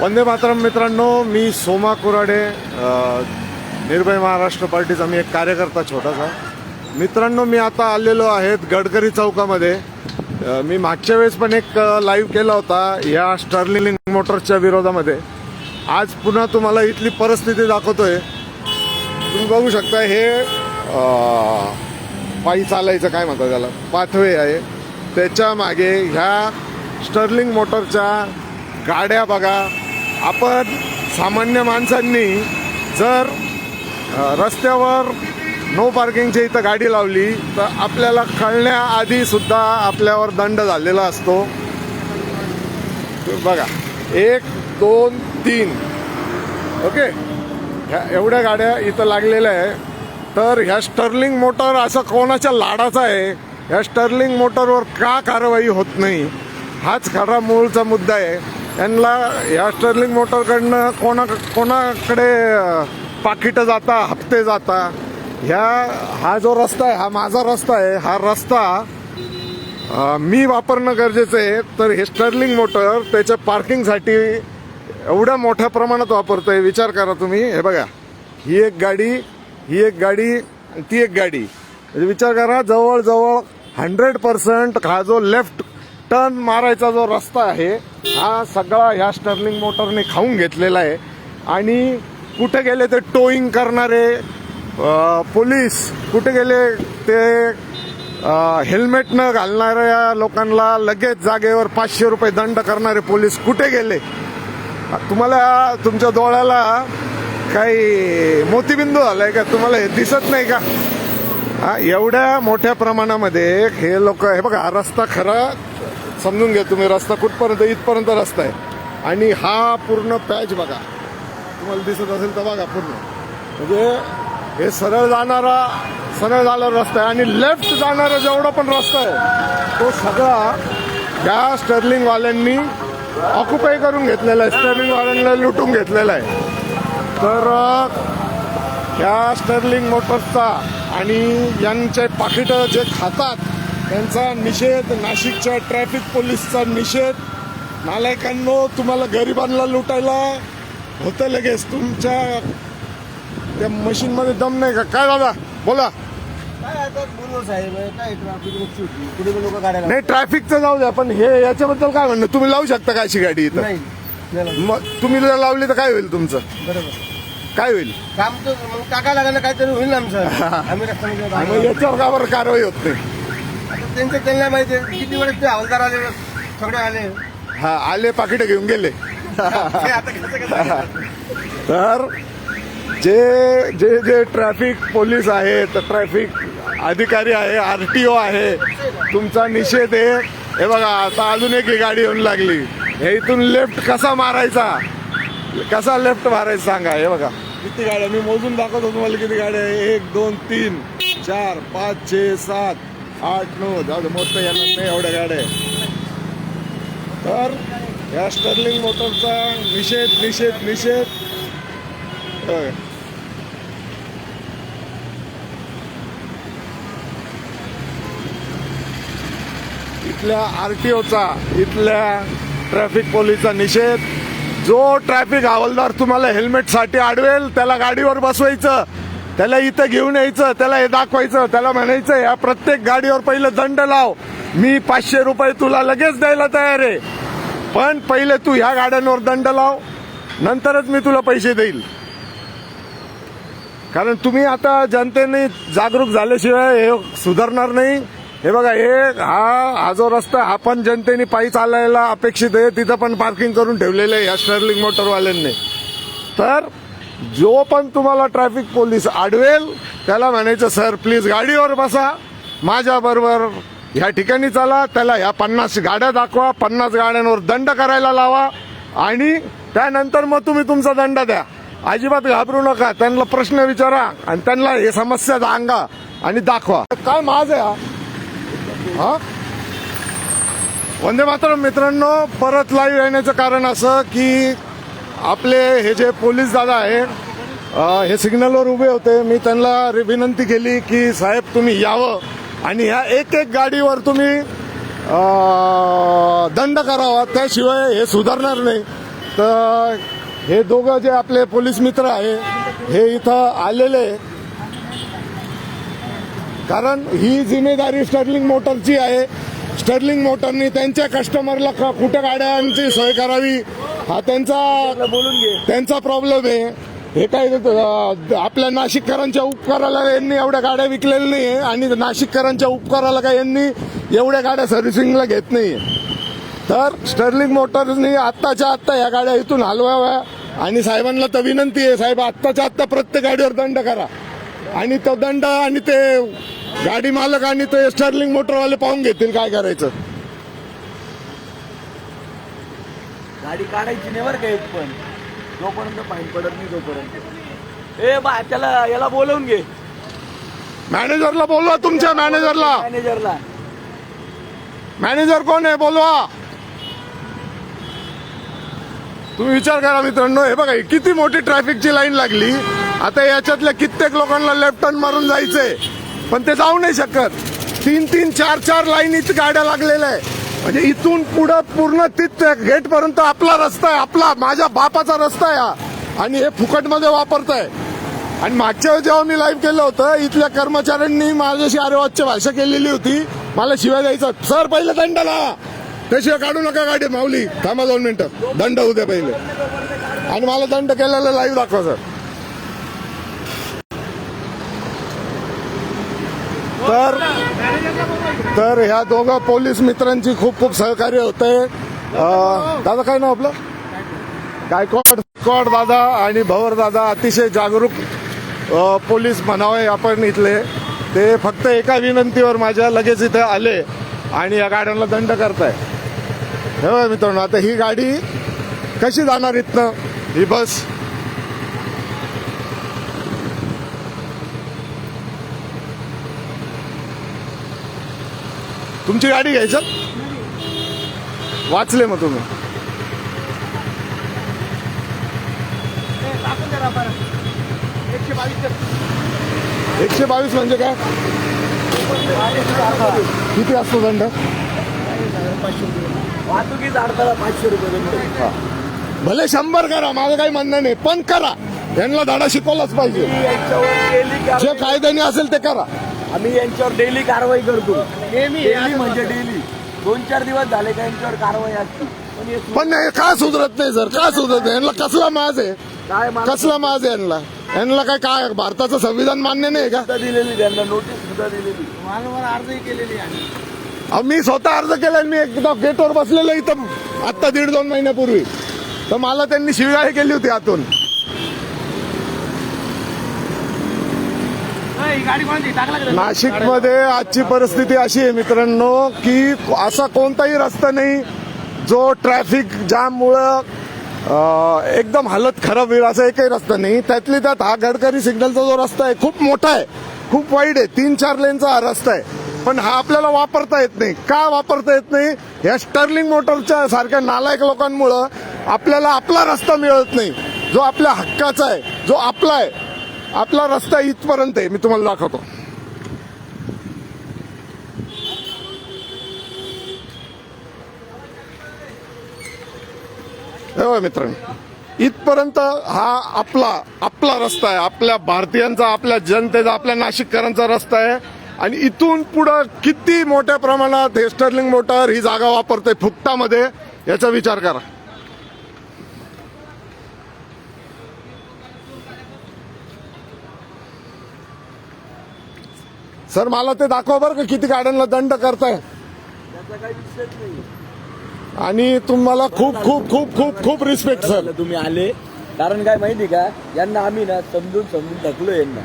वंदे मातरम मित्रांनो मी सोमा कुराडे निर्भय महाराष्ट्र पार्टीचा मी एक कार्यकर्ता छोटासा. मित्रांनो मी आता आलेलो आहेत गडकरी चौकामध्ये. मी मागच्या वेळेस पण एक लाईव्ह केला होता या स्टर्लिंग मोटर्सच्या विरोधामध्ये. आज पुन्हा तुम्हाला इथली परिस्थिती दाखवतोय. तुम्ही बघू शकता हे पायी चालायचं काय म्हणतात त्याला? पाथवे आहे. त्याच्यामागे ह्या स्टर्लिंग मोटरच्या गाड्या बघा. आपण सामान्य माणसांनी जर रस्त्यावर नो पार्किंगच्या इथं गाडी लावली तर आपल्याला कळण्याआधी सुद्धा आपल्यावर दंड झालेला असतो. बघा एक दोन तीन. ओके? ह्या एवढ्या गाड्या इथं लागलेल्या आहे. तर ह्या स्टर्लिंग मोटर असं कोणाच्या लाडाचा आहे? ह्या स्टर्लिंग मोटरवर का कारवाई होत नाही? हाच खरा मूळचा मुद्दा आहे. यांना या स्टर्लिंग मोटरकडनं कोणा कोणाकडे पाकिटं जाता हप्ते जाता ह्या हा जो रस्ता आहे हा माझा रस्ता आहे हा रस्ता मी वापरणं गरजेचं आहे. तर हे स्टर्लिंग मोटर त्याच्या पार्किंगसाठी एवढ्या मोठ्या प्रमाणात वापरतो आहे विचार करा तुम्ही. हे बघा. ही एक गाडी ही एक गाडी ती एक गाडी. म्हणजे विचार करा जवळजवळ हंड्रेड पर्सेंट हा जो लेफ्ट टर्न मारायचा जो रस्ता आहे हा सगळा ह्या स्टर्लिंग मोटरने खाऊन घेतलेला आहे. आणि कुठे गेले ते टोईंग करणारे पोलीस कुठे गेले ते हेल्मेट न घालणाऱ्या लोकांना लगेच जागेवर पाचशे रुपये दंड करणारे पोलीस कुठे गेले? तुम्हाला तुमच्या डोळ्याला काही मोतीबिंदू झालाय का? तुम्हाला हे दिसत नाही का? हा एवढ्या मोठ्या प्रमाणामध्ये हे लोक हे बघा रस्ता खरा समजून घ्या तुम्ही रस्ता कुठपर्यंत इथपर्यंत रस्ता आहे. आणि हा पूर्ण पॅच बघा. तुम्हाला दिसत असेल तर बघा पूर्ण. म्हणजे हे सरळ जाणारा सरळ जाणारा रस्ता आहे आणि लेफ्ट जाणारा जेवढा पण रस्ता आहे तो सगळा या स्टर्लिंगवाल्यांनी ऑक्युपाय करून घेतलेला आहे. स्टर्लिंगवाल्यांना लुटून घेतलेला आहे. तर या ह्या स्टर्लिंग मोटर्सचा आणि यांचे पाकिटं जे खातात त्यांचा निषेध नाशिकच्या ट्रॅफिक पोलीसचा निषेध. नालायकांनो तुम्हाला गरिबांना लुटायला होतं लगेच. तुमच्या त्या मशीनमध्ये दम नाही का? काय दादा? बोला. नाही ट्रॅफिकचं जाऊ द्या पण हे याच्याबद्दल काय म्हणणं? तुम्ही लावू शकता का अशी गाडी इथं? मग तुम्ही जर लावली तर काय होईल तुमचं? बरोबर. काय होईल? काम तर मग काका लागायला काहीतरी होईल आमचं. आम्ही याच्यावर कारवाई होत नाही? त्यांचं त्यांना माहिती आहे. किती वेळेस ते हवालदार आले सगळे आले. हा आले पाकिटं घेऊन गेले. ते आता कसं कसं तर जे जे जे ट्रॅफिक पोलीस आहेत ट्रॅफिक अधिकारी आहे आर टी ओ आहे तुमचा निषेध आहे. हे बघा आता अजून एक ही गाडी येऊन लागली. हे इथून लेफ्ट कसा मारायचा? कसा लेफ्ट मारायचा सांगा हे बघा. किती गाड्या? मी मोजून दाखवतो तुम्हाला किती गाड्या आहे एक दोन तीन चार पाच छे सात. आठ नऊ जाऊ मोठं येणार नाही एवढ्या गाड्या तर या स्टर्लिंग मोटरचा निषेध निषेध निषेध. इथल्या आर टी ओचा इथल्या ट्रॅफिक पोलीसचा निषेध. जो ट्रॅफिक हवालदार तुम्हाला हेल्मेटसाठी अडवेल त्याला गाडीवर बसवायचं. त्याला इथं घेऊन यायचं त्याला हे दाखवायचं त्याला म्हणायचं या प्रत्येक गाडीवर पहिलं दंड लाव. मी पाचशे रुपये तुला लगेच द्यायला तयार आहे. पण पहिले तू ह्या गाड्यांवर दंड लाव नंतरच मी तुला पैसे देईल. कारण तुम्ही आता जनतेने जागरूक झाल्याशिवाय हे सुधारणार नाही. हे बघा हे हा हा जो रस्ता हा पण जनतेने पायी चालायला अपेक्षित आहे. तिथं पण पार्किंग करून ठेवलेलं आहे या स्टर्लिंग मोटरवाल्यांनी तर जो पण तुम्हाला ट्रॅफिक पोलीस आडवेल त्याला म्हणायचं सर प्लीज गाडीवर बसा. माझ्याबरोबर ह्या ठिकाणी चला. त्याला ह्या पन्नास गाड्या दाखवा. पन्नास गाड्यांवर दंड करायला लावा. आणि त्यानंतर मग तुम्ही तुमचा दंड द्या. अजिबात घाबरू नका. त्यांना प्रश्न विचारा आणि त्यांना हे समस्या सांगा आणि दाखवा. काय माझ आहे हा? वंदे मातरम मित्रांनो परत लाईव्ह येण्याचं कारण असं की आपले हे जे पोलीस दादा आहे हे सिग्नलवर उभे होते. मी त्यांना विनंती केली की साहेब तुम्ही यावं आणि ह्या एक एक गाडीवर तुम्ही दंड करावा. त्याशिवाय हे सुधारणार नाही. तर हे दोघं जे आपले पोलीस मित्र आहे हे इथं आलेले कारण ही जिम्मेदारी स्टर्लिंग मोटरची आहे. स्टर्लिंग मोटरनी त्यांच्या कस्टमरला कुठं गाड्यांची सोय करावी? हा त्यांचा बोलून घे. त्यांचा प्रॉब्लेम आहे. हे काय आपल्या नाशिककरांच्या उपकाराला यांनी एवढ्या गाड्या विकलेल्या नाही आहे आणि नाशिककरांच्या उपकाराला काय यांनी एवढ्या गाड्या सर्व्हिसिंगला घेत नाही तर स्टर्लिंग मोटर्सनी आत्ताच्या आत्ता या गाड्या इथून हलवाव्या. आणि साहेबांना तर विनंती आहे साहेब आत्ताच्या आत्ता प्रत्येक गाडीवर दंड करा. आणि तो दंड आणि ते गाडी मालक आणि ते स्टर्लिंग मोटरवाले पाहून घेतील काय करायचं. गाडी काढायची नाही बरं का एक पण? जोपर्यंत फाईन पडत नाही तोपर्यंत. ए बा त्याला याला बोलवून घे. मॅनेजरला बोलवा तुमच्या मॅनेजरला मॅनेजरला मॅनेजर कोण आहे? बोलवा. तुम्ही विचार करा मित्रांनो हे बघा किती मोठी ट्रॅफिकची लाईन लागली. आता याच्यातल्या कित्येक लोकांना लेफ्ट टर्न मारून जायचंय. पण ते जाऊ नाही शकत. तीन तीन चार चार लाईन इथं गाड्या लागलेल्या आहे. म्हणजे इथून पुढं पूर्ण तिथ गेट पर्यंत आपला रस्ता आहे आपला माझ्या बापाचा रस्ता आहे हा. आणि हे फुकटमध्ये वापरताय. आणि मागच्या वेळेस जेव्हा मी लाईव्ह केलं होतं इथल्या कर्मचाऱ्यांनी माझ्याशी आरेवाजची भाषा केलेली होती. मला शिवाय द्यायचा सर पहिले दंड लावा. त्याशिवाय काढू नका गाडी माऊली. थांबा दोन मिनिटं. दंड होऊ द्या पहिले. आणि मला दंड केलेला लाईव्ह दाखवा सर. तर तर ह्या दोघं पोलीस मित्रांची खूप खूप सहकार्य होते. दादा काय नाव आपलं? गायकवाड गायकवाड दादा आणि भवर दादा अतिशय जागरूक पोलीस म्हणावे आपण इथले. ते फक्त एका विनंतीवर माझ्या लगेच इथे आले आणि या गाड्यांना दंड करताय. हे मित्रांनो आता ही गाडी कशी जाणार इथनं? ही बस तुमची गाडी घ्यायचं? वाचले मग तुम्ही. एकशे बावीस म्हणजे काय? किती असतो दंड? वाहतुकीचा अडथळा पाचशे रुपये भले शंभर करा माझं काही म्हणणं नाही पण करा. यांना धडा शिकवलाच पाहिजे. जे कायद्याने असेल ते करा. आम्ही यांच्यावर डेली कारवाई करतो. डेली म्हणजे डेली दोन चार दिवस झाले का यांच्यावर कारवाई असते. पण हे पण हे का सुधरत नाही सर? का सुधरत नाही? यांना कसला माज आहे? काय मला कसला माज आहे यांना? यांना काय काय भारताचं संविधान मान्य नाही का? सुद्धा दिलेली त्यांना नोटीस सुद्धा दिलेली. अहो, मी स्वतः अर्ज केला मी एकदा गेटवर बसलेलो इथं आत्ता दीड दोन महिन्यापूर्वी. तर मला त्यांनी शिवगाळी केली होती आतून. नाशिकमध्ये आजची परिस्थिती अशी आहे मित्रांनो की असा कोणताही रस्ता नाही जो ट्रॅफिक जाममुळं एकदम हालत खराब होईल असा एकही रस्ता नाही. त्यातली त्यात हा गडकरी सिग्नलचा जो रस्ता आहे खूप मोठा आहे खूप वाईट आहे तीन चार लेनचा हा रस्ता आहे. पण हा आपल्याला वापरता येत नाही. का वापरता येत नाही? या स्टर्लिंग मोटरच्या सारख्या नालायक लोकांमुळं आपल्याला आपला रस्ता मिळत नाही. जो आपल्या हक्काचा आहे जो आपला आहे आपला रस्ता इथपर्यंत आहे मी तुम्हाला दाखवतो. मित्रांनो इथपर्यंत हा आपला आपला रस्ता आहे. आपल्या भारतीयांचा आपल्या जनतेचा आपल्या नाशिककरांचा रस्ता आहे. आणि इथून पुढं किती मोठ्या प्रमाणात हे स्टर्लिंग मोटर ही जागा वापरते फुकटामध्ये याचा विचार करा. सर मला ते दाखवा बरं का किती गाड्यांना दंड करताय. त्याचा काही विषयच नाही आणि तुम्हाला खूप खूप खूप खूप खूप रिस्पेक्ट सर झालं तुम्ही आले. कारण काय माहिती का? यांना आम्ही ना समजून समजून थकलो यांना.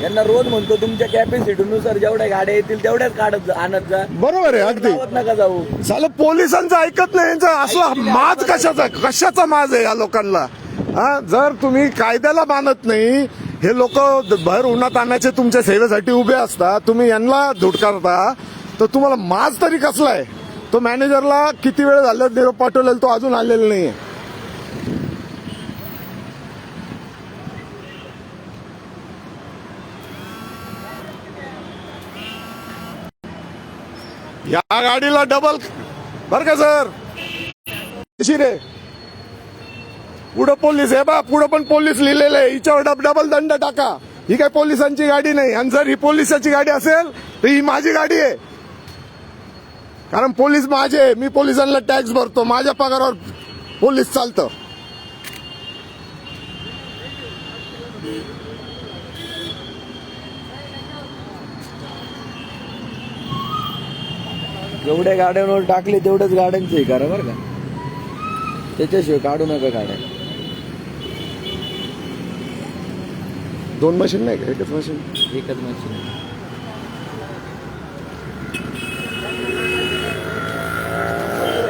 यांना रोज म्हणतो तुमच्या कॅपॅसिटीनुसार जेवढ्या गाड्या येतील तेवढ्याच काढत जा आणत जा. बरोबर आहे अगदी. नका जाऊ. झालं पोलिसांचं ऐकत नाही यांचं. असं माज कशाचा कशाचा माज आहे या लोकांना? हा जर तुम्ही कायद्याला मानत नाही हे लोक भर उन्हात आणायचे तुमच्या सेवेसाठी उभे असतात तुम्ही यांना धुडकारता तर तुम्हाला माज तरी कसला आहे? तो मॅनेजरला किती वेळ झाला निरोप पाठवलेला तो अजून आलेला नाहीये. या गाडीला डबल बर का सर कशी रे? पुढं पोलीस आहे बा पुढं पण पोलीस लिहिलेलं आहे. हिच्यावर डब डबल दंड टाका. ही काय पोलिसांची गाडी नाही. आणि जर ही पोलिसाची गाडी असेल तर ही माझी गाडी आहे. कारण पोलीस माझे मी पोलिसांना टॅक्स भरतो. माझ्या पगारावर पोलीस चालतं. जेवढ्या गाड्यांवर टाकले तेवढेच गाड्यांचे करा बरं का? त्याच्याशिवाय काढू नका गाड्या. दोन मशीन नाही का? एकच मशीन एकच मशीन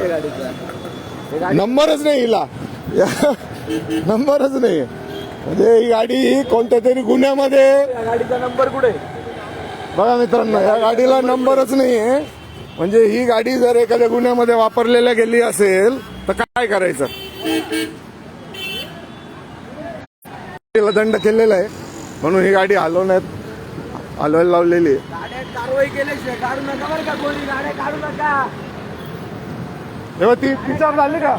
गाडीचा हे गाडी नंबरच नाही हिला. नंबरच नाही. म्हणजे ही गाडी कोणत्या तरी गुन्ह्यामध्ये या गाडीचा नंबर कुठे? बघा मित्रांनो या गाडीला नंबरच नाही आहे म्हणजे ही गाडी जर एखाद्या गुन्ह्यामध्ये वापरलेल्या गेली असेल तर काय करायचं? तिला दंड केलेला आहे. म्हणून ही गाडी हलवण्यात हलवायला लावलेली आहे. गाड्या कारवाई केल्याशिवाय काढू नका बरं का कोणी. गाड्या काढू नका. तेव्हा ती तिच्यावर झाली का?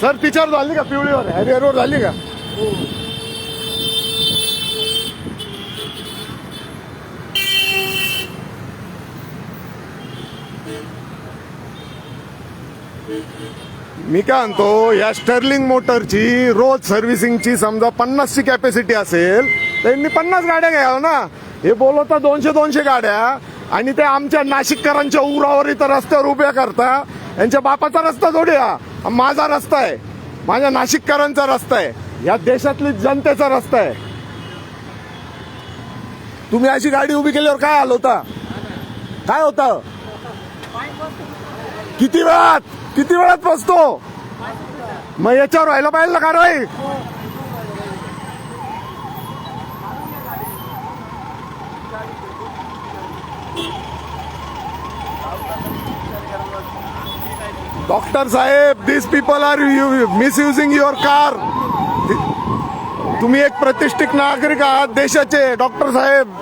सर तिच्यावर झाली का? पिवळीवर? हॅरियरवर झाली का? मी काय म्हणतो या स्टर्लिंग मोटरची रोज सर्व्हिसिंगची समजा पन्नासची कॅपॅसिटी असेल त्यांनी पन्नास गाड्या घ्याव ना. हे बोलवता दोनशे दोनशे गाड्या. आणि ते आमच्या नाशिककरांच्या उरावर इथं रस्त्यावर उभ्या करता. यांच्या बापाचा रस्ता थोडी हा. माझा रस्ता आहे. माझ्या नाशिककरांचा रस्ता आहे. या देशातली जनतेचा रस्ता आहे. तुम्ही अशी गाडी उभी केल्यावर काय आलो होता? काय होत? किती वेळात? किती वेळात बसतो? मग याच्यावर व्हायला पाहिजे ना कारवाई doctor Saheb this people are misusing your car तुम्ही एक प्रतिष्ठित नागरिक आहात देशाचे डॉक्टर साहेब.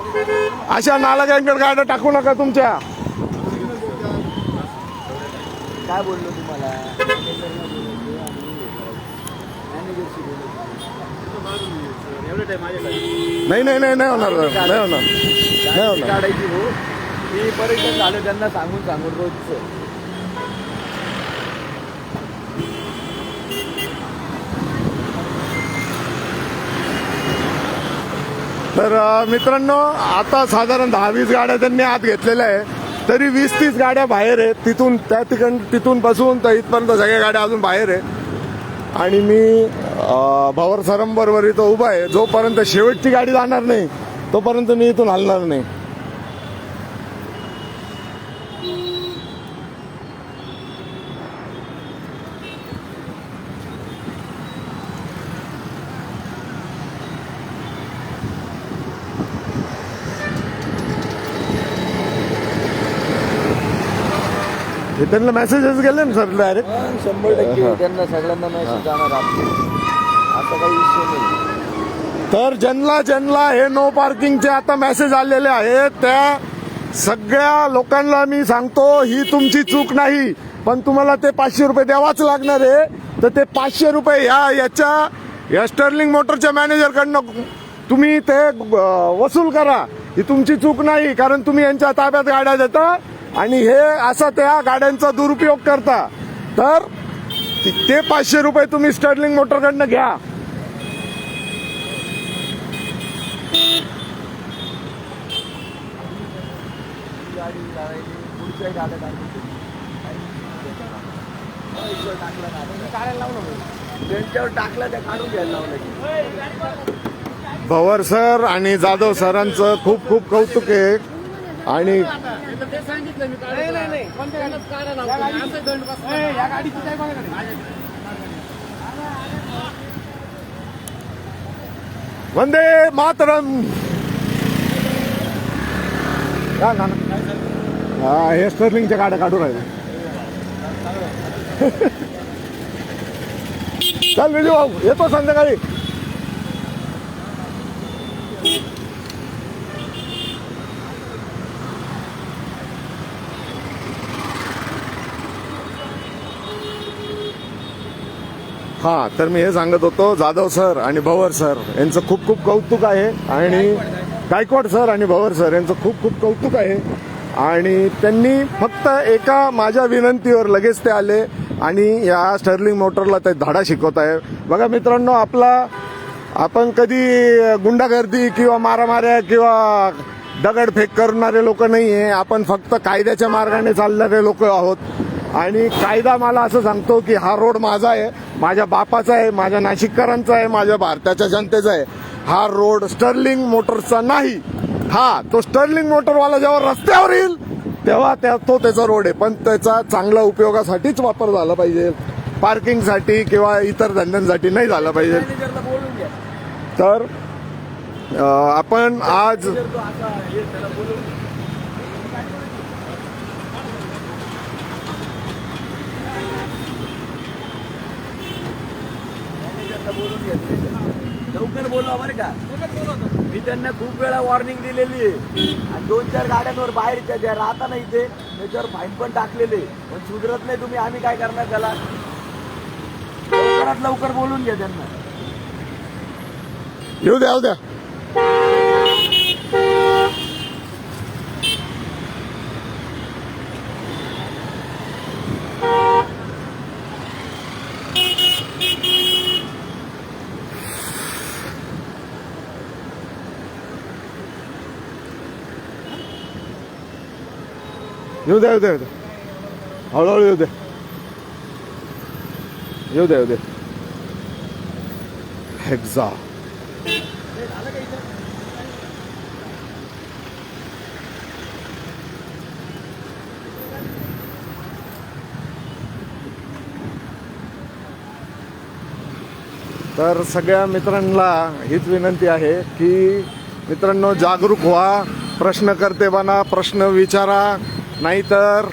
अशा नालागांकडे गाड्या टाकू नका तुमच्या. काय बोललो तुम्हाला? नाही नाही नाही नाही होणार नाही होणार नाही होणार. हो. झालं त्यांना सांगून सांगून रोजचं. तर मित्रांनो आता साधारण दहा वीस गाड्या त्यांनी आत घेतलेल्या आहे. तरी वीस तीस गाड्या बाहेर आहेत. तिथून त्या तिकडं तिथून बसून तर इथपर्यंत सगळ्या गाड्या अजून बाहेर आहे आणि मी अ, भवर सरंबरवर इथं उभा आहे. जोपर्यंत शेवटची गाडी जाणार नाही तोपर्यंत मी इथून हलणार नाही. हे त्यांना मेसेजेस गेले ना सर डायरेक्ट शंभर टक्के. त्यांना सगळ्यांना मेसेज जाणार आपले असा काही विषय नाही. तर ज्यांना ज्यांना हे नो पार्किंगचे आता मेसेज आलेले आहेत त्या सगळ्या लोकांना मी सांगतो ही तुमची चूक नाही. पण तुम्हाला ते पाचशे रुपये द्यावाच लागणार आहे. तर ते पाचशे रुपये ह्या याच्या या स्टर्लिंग मोटरच्या मॅनेजरकडनं तुम्ही ते वसूल करा. ही तुमची चूक नाही कारण तुम्ही यांच्या ताब्यात गाड्या देता. आणि हे असा त्या गाड्यांचा दुरुपयोग करता. तर ते पाचशे रुपये तुम्ही स्टर्लिंग मोटरकडनं घ्या. कौतुक एक आणि गाड्या टाकायची टाकलं ना काढायला लावलं त्यांच्यावर टाकलं त्या काढून घ्यायला लावलं की भवर सर आणि जाधव सरांचं खूप खूप कौतुक आहे आणि वंदे मातरम. या ना ना. हा हे स्टर्लिंगच्या गाड्या काढू राहिले. चल विजू भाऊ येतो संध्याकाळी. हा तर मी हे सांगत होतो जाधव सर आणि भवर सर यांचं खूप खूप कौतुक आहे. आणि गायकवाड सर आणि भवर सर यांचं खूप खूप कौतुक आहे. आणि त्यांनी फक्त एका माझ्या विनंतीवर लगेच ते आले आणि या स्टर्लिंग मोटरला ते धाडा शिकवत आहे. बघा मित्रांनो आपला आपण कधी गुंडागर्दी किंवा मारामाऱ्या किंवा दगडफेक करणारे लोक नाही आहे आपण फक्त कायद्याच्या मार्गाने चालणारे लोक आहोत. आणि कायदा मला असं सांगतो की हा रोड माझा आहे माझ्या बापाचा आहे माझ्या नाशिककरांचा आहे माझ्या भारताच्या जनतेचा आहे. हा रोड स्टर्लिंग मोटरचा नाही. हा तो स्टर्लिंग मोटरवाला जेव्हा रस्त्यावर येईल तेव्हा त्या तो त्याचा रोड आहे. पण त्याचा चांगला उपयोगासाठीच वापर झाला पाहिजे. पार्किंगसाठी किंवा इतर धंद्यांसाठी नाही झाला पाहिजे. तर आपण आज जर तो असा हे त्याला बोलून घेतले. लवकर बोलवा बरं का. मी त्यांना खूप वेळा वॉर्निंग दिलेली आहे. आणि दोन चार गाड्यांवर बाहेरच्या ज्या राहता ना इथे त्याच्यावर फाईन पण टाकलेले पण सुधरत नाही तुम्ही आम्ही काय करणार त्याला? लवकरात लवकर बोलून घ्या त्यांना. येऊ द्या येऊ द्या. येऊ द्या येऊ द्या येऊ द्या. हळूहळू येऊ द्या. येऊ द्या येऊ द्या. हेक्झा तर सगळ्या मित्रांना हीच विनंती आहे की मित्रांनो जागरूक व्हा प्रश्न करते बना प्रश्न विचारा. नाहीतर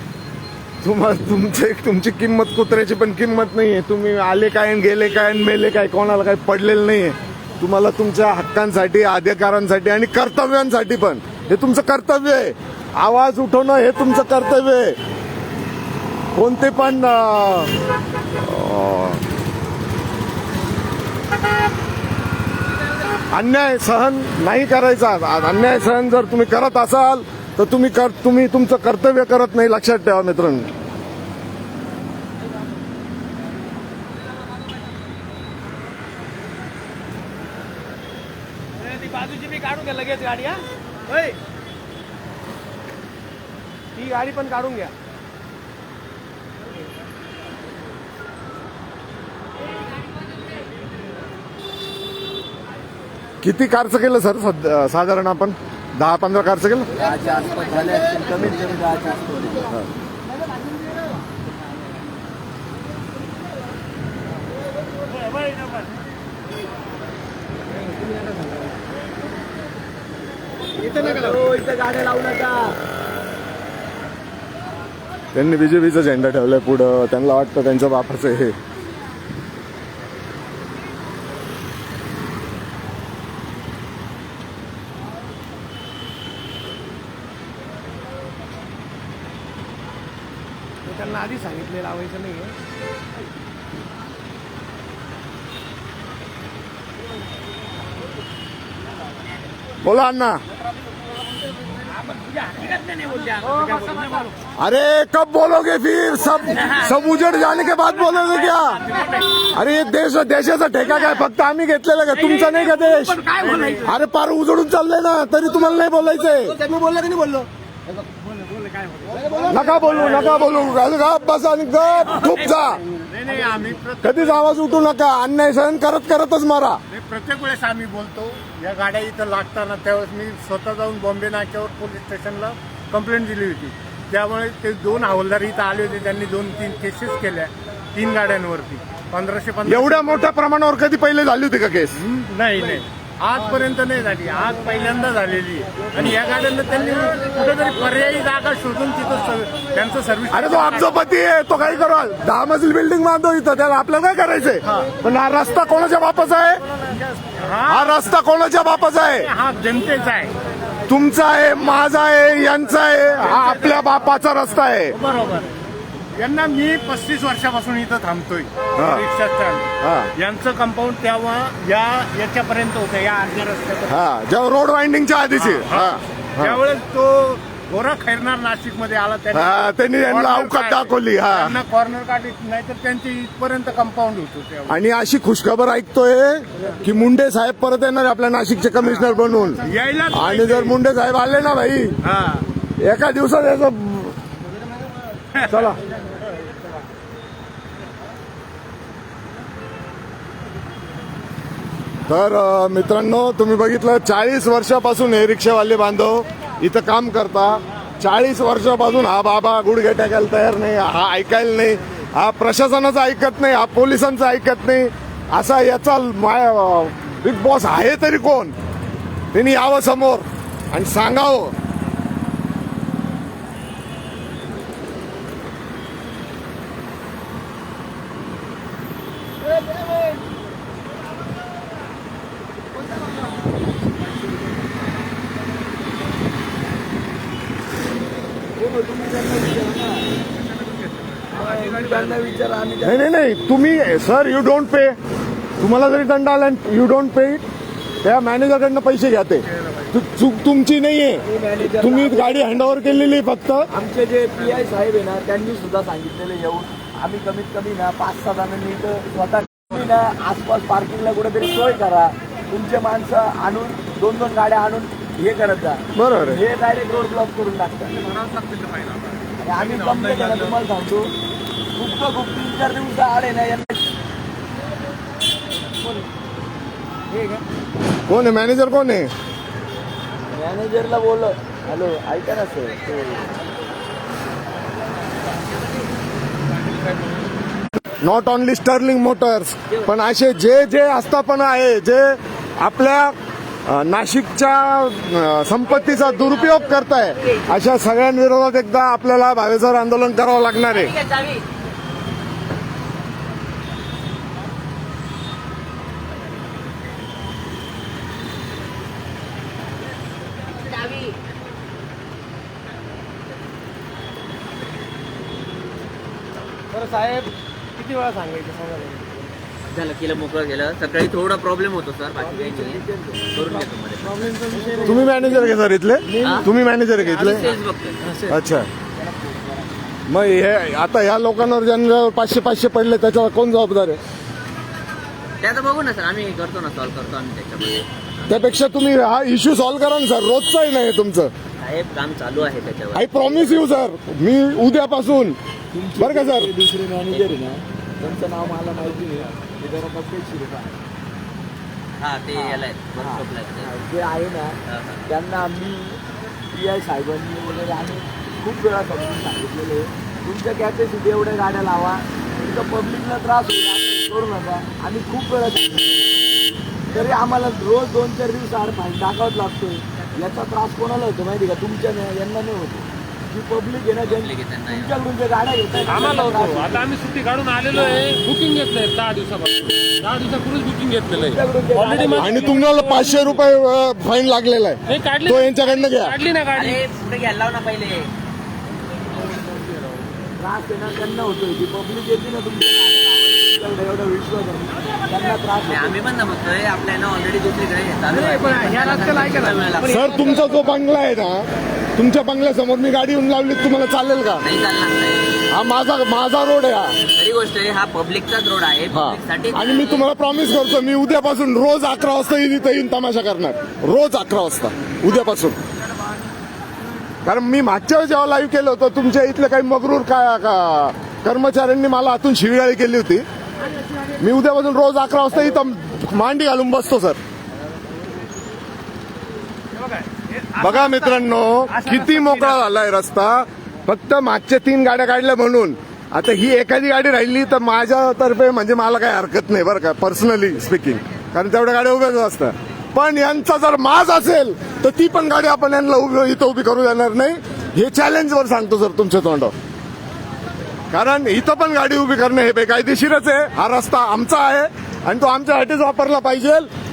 तुम्हाला तुमचे तुमची किंमत कुत्र्याची पण किंमत नाही आहे तुम्ही आले काय गेले काय आणि मेले काय कोणाला काय पडलेलं नाही आहे तुम्हाला तुमच्या हक्कांसाठी अधिकारांसाठी आणि कर्तव्यांसाठी पण. हे तुमचं कर्तव्य आहे. आवाज उठवणं हे तुमचं कर्तव्य आहे. कोणते पण अन्याय सहन नाही करायचा. अन्याय सहन जर तुम्ही करत असाल तर तुम्ही कर तुम्ही तुमचं कर्तव्य करत नाही लक्षात ठेवा मित्रांनो. ती बाजूची मी काढून घ्या लगेच गाडी हा. ती गाडी पण काढून घ्या. किती कारचं केलं सर सध्या साधारण आपण? दहा पंधरा कारचं केलं दहाच्या आसपास झाले असतील कमीत कमी दहाच्या आसपास हो, इथं गाड्या लावू नका. त्यांनी बीजेपीचा झेंडा ठेवलाय पुढं. त्यांना वाटतं त्यांच्या बापाचं हे. त्यांना आधी सांगितले लावायचं नाही बोला अण्णा. अरे कब बोलोगे फिर? सब सब उजड़ जाने के बाद बोलोगे क्या? अरे हे देश देशाचा ठेका काय? फक्त आम्ही घेतलेला का? तुमचा नाही का देश? अरे पार उजडून चाललंय ना तरी तुम्हाला नाही बोलायचंय. बोललं की नाही बोललो. नका बोलू नका बोलू. गप बसा आणि गप चुप जा. नाही नाही आम्ही प्रत्येक कधीच आवाज उठू नका. अन्याय सहन करत करतच मारा. नाही, प्रत्येक वेळेस आम्ही बोलतो. या गाड्या इथं लागताना त्यावेळेस मी स्वतः जाऊन बॉम्बे नाक्यावर पोलीस स्टेशनला कंप्लेंट दिली होती. त्यामुळे ते दोन हवालदार इथं आले होते. त्यांनी दोन तीन केसेस केल्या तीन गाड्यांवरती. पंधराशे पंधरा एवढ्या मोठ्या प्रमाणावर कधी पहिले झाली होती का केस नाही नाही. आजपर्यंत नाही झाली. आज पहिल्यांदा झालेली. आहे. आणि या गाड्यांना त्यांनी कुठेतरी पर्यायी जागा शोधून तिथं स- त्यांचं सर्व्हिस अरे तो अब्जपती आहे तो काही करू दहा मजली बिल्डिंग बांधतो इथं. त्याला आपल्याला काय करायचंय? पण हा रस्ता कोणाच्या बापाचा आहे? हा. हा रस्ता कोणाच्या बापाचा आहे? हा जनतेचा आहे. तुमचा आहे माझा आहे यांचा आहे हा आपल्या बापाचा रस्ता आहे. बरोबर. यांना मी पस्तीस वर्षापासून इथं थांबतोय. रिक्षा स्टँड हा. यांचं कंपाऊंड तेव्हा या याच्यापर्यंत होतं या अर्ध्या रस्त्यापर्यंत. हा. जेव्हा रोड वाइंडिंगच्या आधीची. त्यावेळेस तो गोरा खैरनार नाशिकमध्ये आला हा, त्यांनी अवकात. दाखवली, हा. त्यांना कॉर्नर काढली नाहीतर त्यांची इथपर्यंत कंपाऊंड होतो आणि अशी खुशखबर ऐकतोय की मुंडे साहेब परत येणार आपल्या नाशिकचे कमिशनर बनवून यायलाच आणि. जर मुंडे साहेब आले ना भाई हा. एका दिवसात याचं चला. तर मित्रांनो तुम्ही बघितलं चाळीस वर्षापासून हे रिक्षावाले बांधव इथं काम करता. चाळीस वर्षापासून हा बाबा गुडघे टाकायला तयार नाही हा ऐकायला नाही हा प्रशासनाचं ऐकत नाही हा पोलिसांचं ऐकत नाही. असा याचा माय बिग बॉस आहे तरी कोण? त्यांनी यावं समोर आणि सांगावं. नाही नाही नाही. तुम्ही सर यू डोंट पे तुम्हाला जरी दंड आला यू डोंट पे त्या मॅनेजरकडनं पैसे घ्या ते. तु- चूक तुमची नाहीये. तुम्ही गाडी हँडओव्हर केलेली आहे फक्त. आमचे जे पी आय साहेब आहे ना त्यांनी सुद्धा सांगितलेले येऊन. आम्ही कमीत कमी ना पाच सहा जणांनी स्वतः ना आसपास पार्किंगला कुठेतरी सोय करा. तुमचे माणसं आणून दोन दोन गाड्या आणून हे करत जा. बरोबर हे डायरेक्ट रोड ब्लॉक करून टाकतात. आम्ही कंप्लेंट केला तुम्हाला सांगतो. खूप खूप तीन चार दिवस आड आहे ना यांना हे का कोण आहे? मॅनेजर कोण आहे? मॅनेजरला बोल हॅलो ऐका ना sir not only Sterling Motors पण असे जे जे आस्थापना आहे जे आपल्या नाशिकच्या संपत्तीचा दुरुपयोग करताय अशा सगळ्यांविरोधात एकदा आपल्याला भावेसर आंदोलन करावं लागणार आहे. बरं साहेब किती वेळा सांगायचं सांगा झालं केलं मोकळं गेलं सकाळी थोडा प्रॉब्लेम होतो सर बाकी काही नाही. करून घेतो मध्ये प्रॉब्लेमचा विषय नाही तुम्ही मॅनेजर आहे सर इथले? तुम्ही मॅनेजर का इथले? सेल्स बघतोय. अच्छा. मग हे आता ह्या लोकांवर ज्यांना पाचशे पाचशे पडले त्याच्यावर कोण जबाबदार आहे? ते आता बघू ना सर आम्ही करतो ना सॉल्व्ह करतो आम्ही त्याच्यामध्ये. त्यापेक्षा तुम्ही हा इश्यू सॉल्व्ह करा ना सर रोजचं आहे नाही तुमचं. साहेब काम चालू आहे त्याच्यावर. आय प्रॉमिस यू सर मी उद्यापासून. बरं का सर दुसरे मॅनेजर आहे ना त्यांचं नाव मला माहिती नाही ते जरा बघायची हा ते याला आहेत आहेत. जे आहे ना हा, हा. त्यांना आम्ही पी आय साहेबांनी वगैरे आम्ही खूप वेळा समजून सांगितलेले तुमच्या कॅपॅसिटी एवढ्या गाड्या लावा तुमच्या पब्लिकला त्रास होईल असं करू नका. आम्ही खूप वेळा तरी आम्हाला रोज दोन चार दिवस आड फाईन टाकावंच लागतोय. याचा त्रास कोणाला होतो माहिती का? तुमच्या नाही यांना नाही होतो. जी पब्लिक आहे ना तुमच्याकडून जे गाड्या घेतात आम्हाला होतो. आता आम्ही सुट्टी काढून आलेलो आहे. बुकिंग घेतलंय दहा दिवसापासून. दहा दिवसापूर्वीच बुकिंग घेतलेलं आहे. ऑलरेडी आणि तुम्हाला पाचशे रुपये फाईन लागलेला आहे. काढली तो यांच्याकडनं घ्या. काढली ना गाडी पुढे घ्यायला लाव ना पहिले. त्रास आहे ना त्यांना होतोय. जी पब्लिक येते ना तुमच्या एवढा विश्वास आहे. त्यांना त्रास नाही, होतो. आम्ही पण ना म्हणतोय आपल्या ना. ऑलरेडी दुसरीकडे. सर तुमचा जो बंगला आहे ना तुमच्या बंगल्यासमोर मी गाडी येऊन लावली तुम्हाला चालेल का? नाही चालणार नाही. हा माझा माझा रोड आहे हा. खरी गोष्ट आहे हा पब्लिकचाच रोड आहे. हा. आणि मी तुम्हाला प्रॉमिस करतो मी उद्यापासून रोज अकरा वाजता येईन इथं येईन तमाशा करणार. रोज अकरा वाजता उद्यापासून. कारण मी मागच्या वेळेस जेव्हा लाईव्ह केलं होतं तुमच्या इथले काही मगरूर का का- कर्मचाऱ्यांनी मला आतून शिवीगाळी केली होती. मी उद्यापासून रोज अकरा वाजता इथं मांडी घालून बसतो सर. बघा मित्रांनो किती मोकळा झालाय रस्ता. फक्त मागच्या तीन गाड्या काढल्या म्हणून. आता ही एखादी गाडी राहिली तर माझ्यातर्फे म्हणजे मला काही हरकत नाही बरं का पर्सनली स्पीकिंग कारण तेवढ्या गाड्या उभ्याच असतात. पण यांचा जर माज असेल तर ती पण गाडी आपण यांना उभी इथं उभी करू देणार नाही. हे चॅलेंजवर सांगतो सर तुमच्या तोंडावर. कारण इथं पण गाडी उभी करणे हे बेकायदेशीरच आहे. हा रस्ता आमचा आहे आणि तो आमच्यासाठीच वापरला पाहिजे.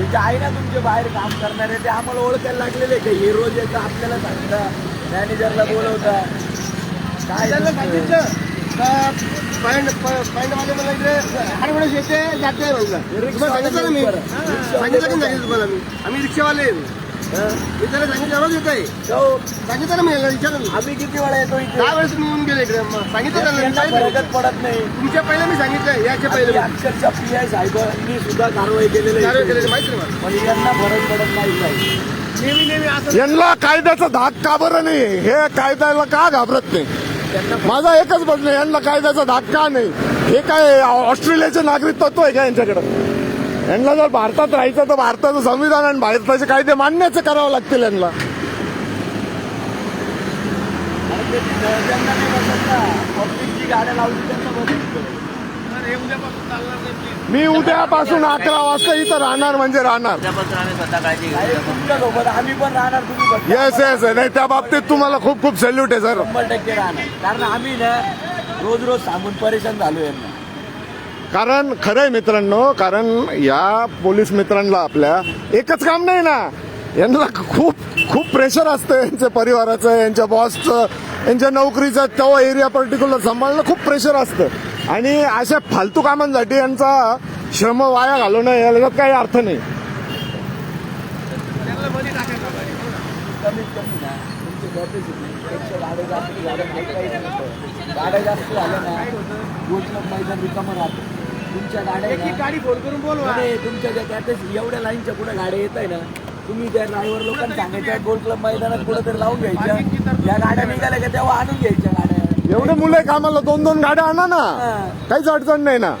हे जे आहे ना तुमचे बाहेर काम करणारे ते आम्हाला ओळखायला लागलेले का? हे रोज येतं आपल्याला सांगता मॅनेजरला बोलवता. काय तुमचं? सांगितलं पॉईंटमध्ये मला इकडे आठ वेळेस येते जाते म्हणलं. तुम्हाला सांगितलं ना मी? सांगितलं की नाही सांगितलं तुम्हाला मी? आम्ही रिक्षावाले आहे. मी त्याला सांगितलं येत आहे. सांगितलं ना मी याला विचारून आम्ही किती वेळा येतो इथे? दहा वेळेस येऊन गेले इकडे. मग सांगितलं त्यांना. फरकच पडत नाही. तुमच्या पहिले मी सांगितलं याच्या आणि पहिले अक्षरशः पी आय साहेबांनी सुद्धा कारवाई केलेली कारवाई आहे केलेली माहिती नाही मला. पण यांना फरक पडत नाही साहेब. नेहमी नेहमी असं यांना कायद्याचा धाक का बरं नाही? हे कायद्याला का घाबरत नाही? माझा एकच प्रश्न आहे, यांना कायद्याचा धाक का नाही? हे काय ऑस्ट्रेलियाचे नागरिक तत्व आहे का यांच्याकडे? यांना जर भारतात राहायचं तर भारताचं संविधान आणि भारताचे कायदे मान्यच करावं लागतील यांना. त्यांना मी उद्यापासून अकरा वाजता इथं राहणार म्हणजे राहणार. आम्ही पण राहणार तुम्ही येस येस नाही त्या बाबतीत तुम्हाला खूप खूप सॅल्यूट आहे सर शंभर टक्के राहणार. कारण आम्ही ना रोज रोज सांगून परेशान झालो यांना. कारण खरंय मित्रांनो कारण या पोलीस मित्रांना आपल्या एकच काम नाही ना. यांना खूप खूप प्रेशर असतं यांच्या परिवाराचं यांच्या बॉसचं यांच्या नोकरीचं तो एरिया पर्टिक्युलर सांभाळणं खूप प्रेशर असतं. आणि अशा फालतू कामांसाठी यांचा श्रम वाया घालवणं याला काही अर्थ नाही. ना गाड्या जास्त झाल्या ना तुमच्या गाड्या गाडी फोन करून बोलवा. तुमच्या ज्या एवढ्या लाईनच्या पुढे गाड्या येत आहे ना तुम्ही त्या ड्रायव्हर लोकांना सांगायच्या गोल क्लब मैदानात कुठं तरी लावून घ्यायच्या. या गाड्या निघाल्या का तेव्हा आणून घ्यायच्या गाड्या. एवढे मुलं आहे कामाला दोन दोन गाड्या आणा ना. हा. काहीच अडचण नाही ना.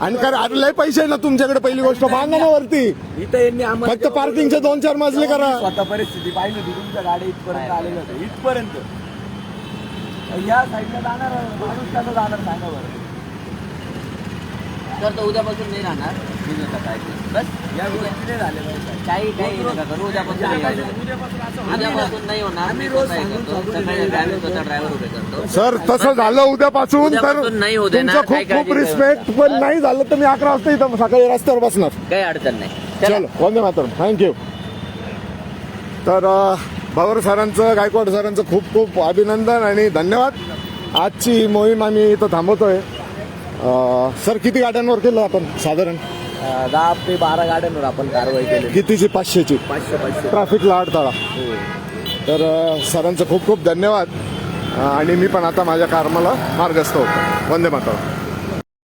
आणि- काय अरे लय पैसे आहे ना तुमच्याकडे पहिली गोष्ट. बांधा ना वरती. इथं यांनी आम्हाला फक्त पार्किंगचे दोन चार मजले करा. स्वतः परिस्थिती पाहिली होती. तुमच्या गाड्या इथपर्यंत आलेल्या होत्या. इथपर्यंत. या साईडला जाणार माणूस कसं जाणार सांगा बरं तर तो उद्यापासून नाही राहणार. मी स्वतः काळजी घेऊ. बस. या गोष्टी नाही झाल्या पाहिजे काही काही नका करू उद्यापासून नाही होणार. उद्यापासून असं उद्यापासून नाही होणार आम्ही मी रोज स्वतः हे सांगून करतो. सांगून सकाळी दिलेलं ड्रायव्हर आहे. स्वतः ड्रायव्हर उभे करतो. सर तसं झालं उद्यापासून तर उद्यापासून नाही होऊ देणार, तुमचं काही खूप खूप काळजी रिस्पेक्ट पण नाही झालं तर मी अकरा वाजता इथं सकाळी रस्त्यावर बसणार. काही अडचण नाही. चला. चलो वंदे मातरम. थँक्यू तर अ, भवर सरांचं गायकवाड सरांचं खूप खूप अभिनंदन आणि धन्यवाद. आजची मोहीम आम्ही इथं थांबवतोय. सर किती गाड्यांवर केलं आपण साधारण? दहा ते बारा गाड्यांवर आपण कारवाई केली. कितीची? पाचशेची. पाचशे पाचशे. ट्रॅफिकला अडथळा. तर अ, सरांचं खूप खूप धन्यवाद. आणि मी पण आता माझ्या कामाला मार्गस्थ होतो. वंदे मातरम.